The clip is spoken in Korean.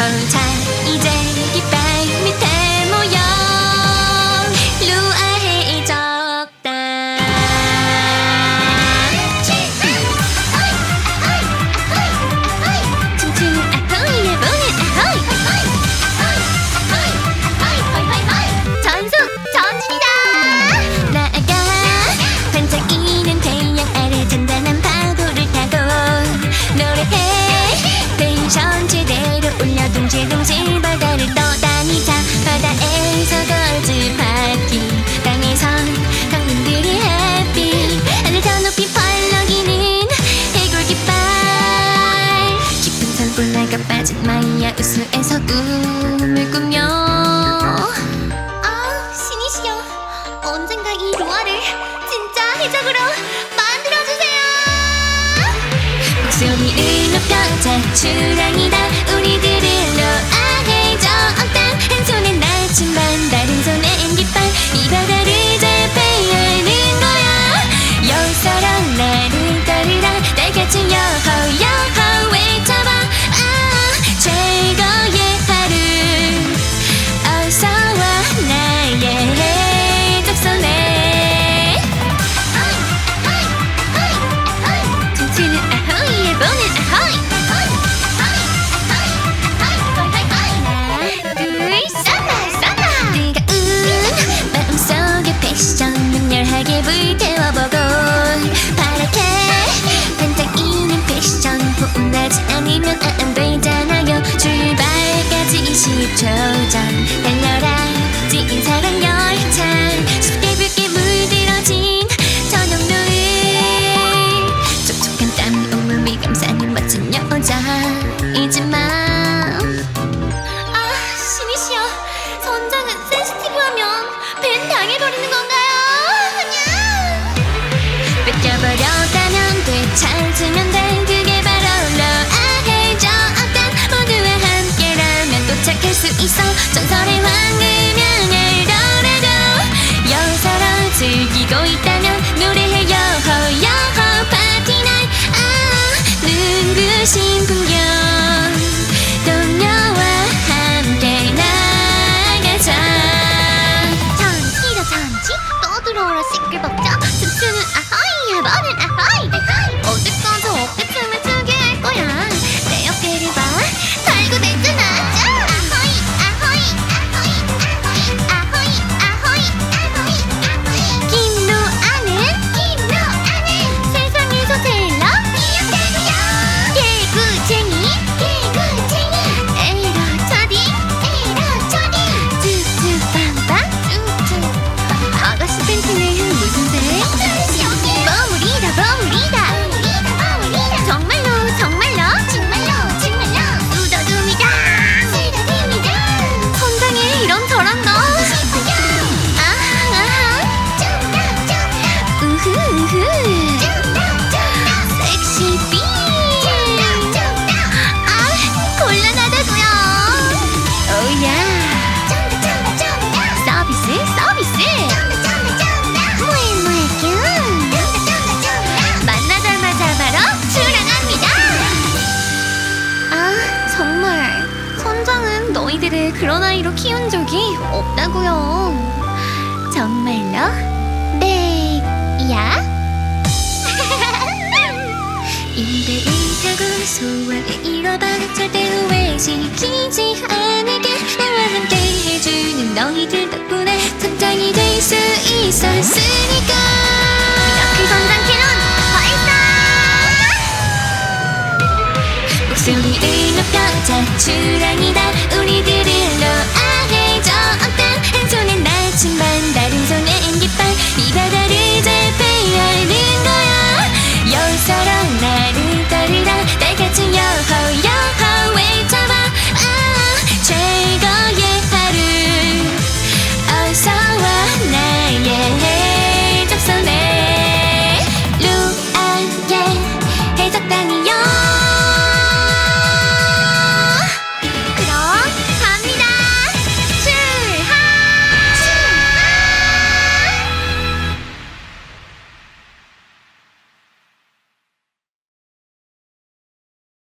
자 올려 둥실둥실 바다를 떠다니자. 바다에서 거즈 바퀴 땅에선 강민들이 햇빛. 하늘 더 높이 펄럭이는 해골 깃발. 깊은 산골나가 빠진 마이야 우수에서 꿈을 꾸며. 아 신이시여. 언젠가 이 루아를 진짜 해적으로 만들어주세요. 목소리를 높여 자출랑이 출발까지 20초 전 달려라. 찐 사랑 열차 숲에 붉게 물들어진 저녁 노을 촉촉한 땀이 온몸을 감싸는 멋진 여자이지만 아 신이시여. 선장은 센시티브하면 벤 당해버리는 건가요? 그냥. 뺏겨버렸다면 되찾으면 돼그 시끌벅적 춤추는 아하이 해보는 아하이 그런 아이로 키운 적이 없다고요. 정말로? 네, 야? 인대를 타고 소원을 이뤄봐 절대 후회시키지 않을게 나와 함께 해주는 너희들 덕분에 선장이 될 수 있었으니까 미라클 선장 캐논 발사 목소리를 높여 자출